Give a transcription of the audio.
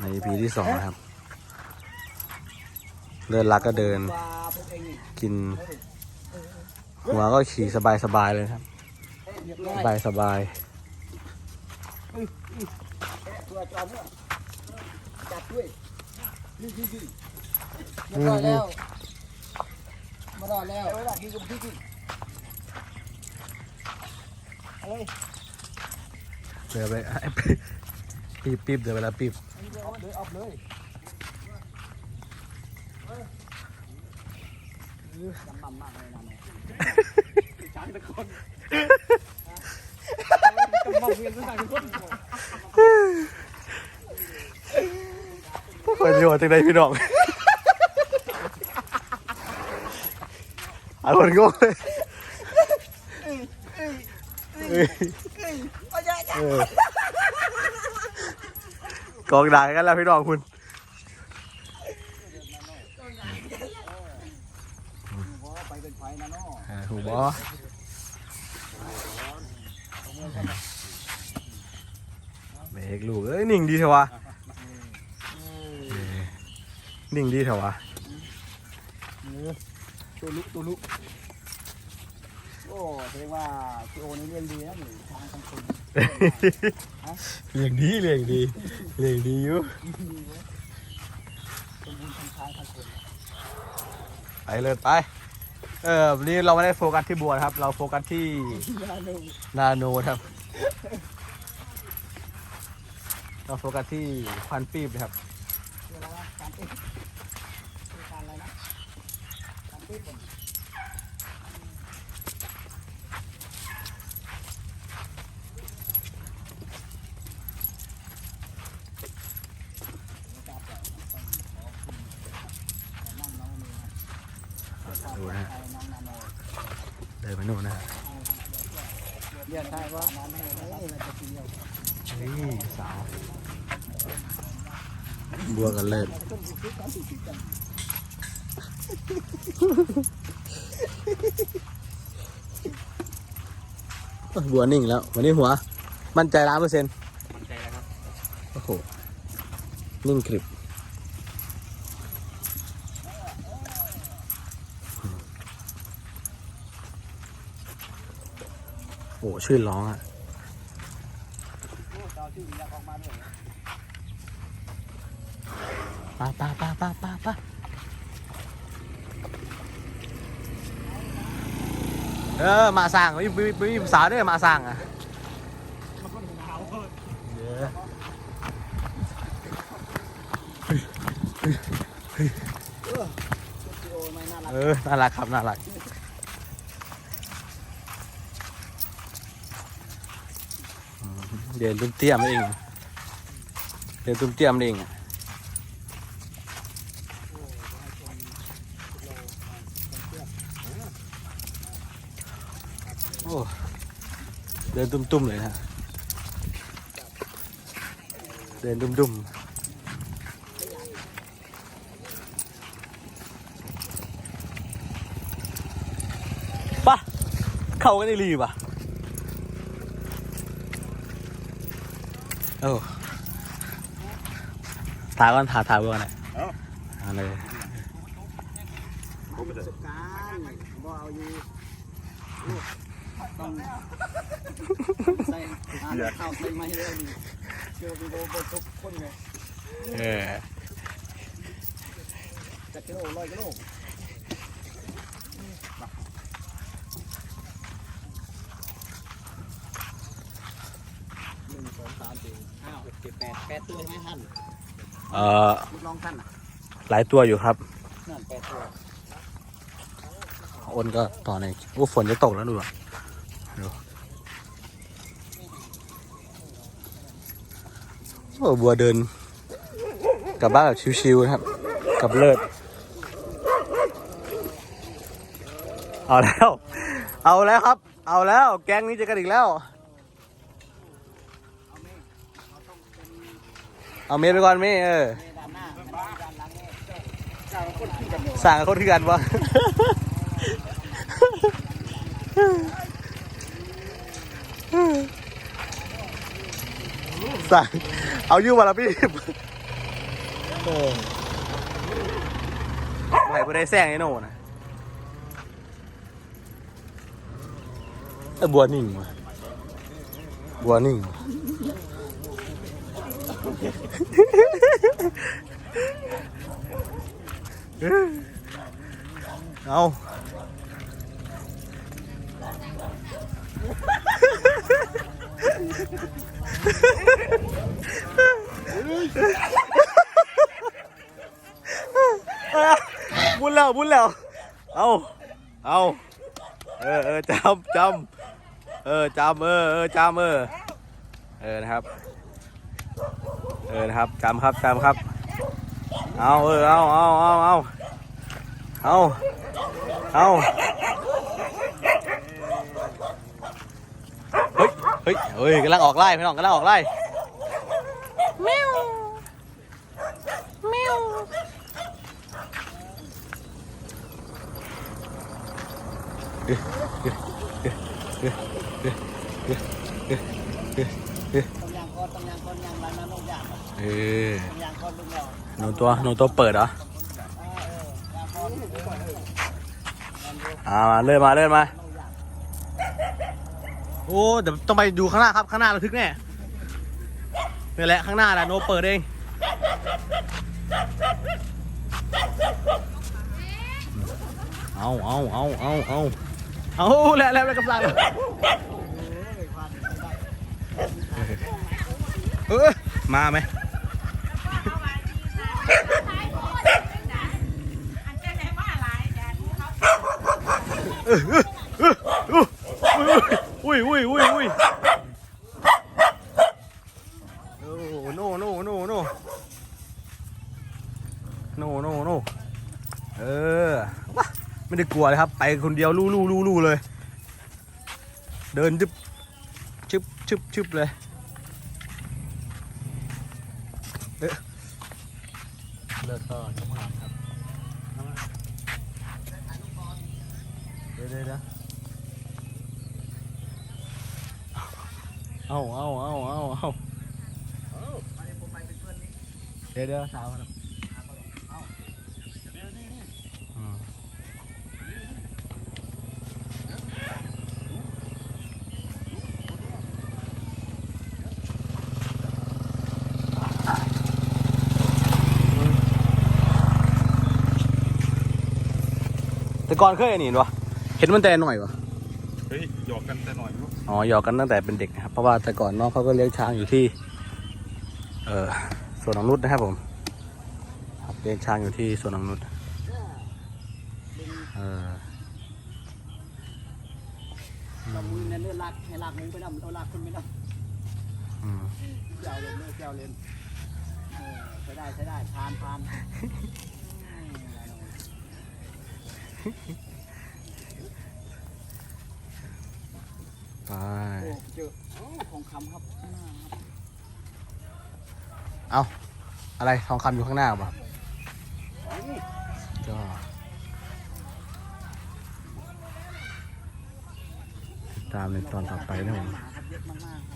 ใน EP ที่สองนะครับ เดินลักก็เดินว่าพวกเองนี่กิน หัวก็ขี่สบายสบายๆเลยครับเรียบร้สอยบายสบายตัวจอมเนี่ยจับด้วยนี่นี่นี่ๆเรียบร้อยแล้วมารอดแล้วเวลาดีกับพี่พี่อะไรเดินไปปีบปีบเดินไปแล้วปีบอันนี้ เดี๋ยวเดี๋ยวเอาเลยจำมั่มมากเลยนะเนี่ยช้างตะคนจำมั่มเวียนตั้งแต่ทุกคนคนโยนจังไดพี่น้องเอาคนโง่เลยเอ้ยเออ กองด่ากันแล้วพี่น้องคุณไปเป็นไฟนะเนาะอ่าถูกบอเบรกลูกเอ้ยนิ่งดีเถอะวะเออนิ่งดีเถอะวะตัวลุตัวลุ โอ้แสดงว่าพี่โอนี่เรียนดีนะนี่ทางทั้งคนเลี้ยงดีเลี้ยงดีเลี้ยงดีอยู่สมบูรณ์ทางทางทั้งคนไปเลยไป เออวันนี้เราไม่ได้โฟกัสที่บัวนะครับ เราโฟกัสที่ยาหนึ่งนาโนครับ เราโฟกัสที่ควันปีบนะครับเรียกว่าการติดการอะไรนะการติดบน ดูนะฮะ น้องนาโน เดินไปนู่นนะฮะเรียกได้ว่าน้ำให้เอ้ยมันจะเกี่ยวนี่สาว บัวกันเลิศต้องคิดกันคิดกันบัวนิ่งแล้ว วันนี้หัว มั่นใจล้านเปอร์เซ็นต์มั่นใจแล้วครับ โอ้โห นิ่งกริบ โอ้ชื่นร้องอะเจ้าที่อยากออกมาด้วยป้าป้าป้าป้าป้าป้าเออมาสั่งมีมีมีภาษาวด้วยมาสั่งอะมันก็หนาวเดี๋ยวพี่โอไม่น่ารักเออน่ารักครับน่ารัก เดินตุ้มเตี้ยมเอง เดินตุ้มเตี้ยมเองโอ้เดินตุ้มๆเลยนะเดินตุ้มๆปะเข้ากันได้รีบอะ โอ้ถ่ายก่อนถ่ายถ่ายไว้ก่อนหน่อยเอาเลยประสบการณ์บ่เอาอยู่ต้องใส่หาข้าวใส่ไม้เลยนี่เจอเป็นโบทุกคนเลยเออจักกิโลร้อยกิโลหนึ่งสองสามสี่ ห้าหกเจ็ดแปดแปดตัวใช่ไหมท่านเอ่อลูกน้องท่านน่ะหลายตัวอยู่ครับ นั่นแปดตัวอ้นก็ต่อในโอ้ฝนจะตกแล้วดูอะดูโอ้บัวเดิน กลับบ้านแบบชิวๆนะครับ กับเลิศ เอาแล้ว เอาแล้วครับ เอาแล้ว แก๊งนี้เจะกันอีกแล้ว เอาเมฆไปก่อนเมเออสั่งคนที่กันวะสั่งเอายู่มาละพี่ไหนบ่ได้แซงไอ้โน่นะไอบัวนิ่งวะบัวนิ่ง เอาบุญแล้วบุญแล้ว เอาเอาเออเออจำจำเออจำเออเออจำเออ เออนะครับ เออนะครับจำครับจำครับ เอาเออเอาเอาเอาเอาเอาเอาเฮ้ยเฮ้ยเฮ้ยกำลังออกไล่พี่น้องกำลังออกไล่ หนูตัวหนูตัวเปิดเหรออ่าเออยางก้อนอ่ามาเลื่อนมาเลื่อนมา โอ้เดี๋ยวต้องไปดูข้างหน้าครับข้างหน้าเระทึกแน่นี่แหละข้างหน้าแหละโนเปิดเองเอาเอาเอาเอาเอาเอาแล้วแล้วแล้วกำลังเออมาไหม อุ้ยอุ้ยอุ้ยอุ้ยโอ้โนโนโนโนโนโนโนเออว้าไม่ได้กลัวเลยครับ ไปคนเดียวลู่ลู่ลู่ลู่เลย เดินจึบชึบชึบชึบเลยเลิศกต่อจังหวะครับ เดี๋ยวเดี๋ยวเอาเอาเอาเอาเอาเดี๋ยวเดี๋ยวสาวครับแต่ก่อนเคยอันนี้วะ เห็นมันแต่หน่อยวะเฮ้ยหยอกกันแต่หน่อยลูกอ๋อหยอกกันตั้งแต่เป็นเด็กนะครับ เพราะว่าแต่ก่อนน้องเขาก็เลี้ยงช้างอยู่ที่ เออสวนนงนุษนะครับผมครับเลี้ยงช้างอยู่ที่สวนนงนุษเออเรามือเนี่ยเลือดลากให้ลากมึงไปนำเราลากคุณไม่นอืมำเจ้าเลนเลือดเจ้าเลนเออใช้ได้ใช้ได้ทานทาน ไป โอ้เจอโอ้ของคำครับข้างหน้าครับอะไรทองคำอยู่ข้างหน้าป่ะนี่ก็ติดตามในตอนต่อไปนะผม มาครับเยอะมากๆครับ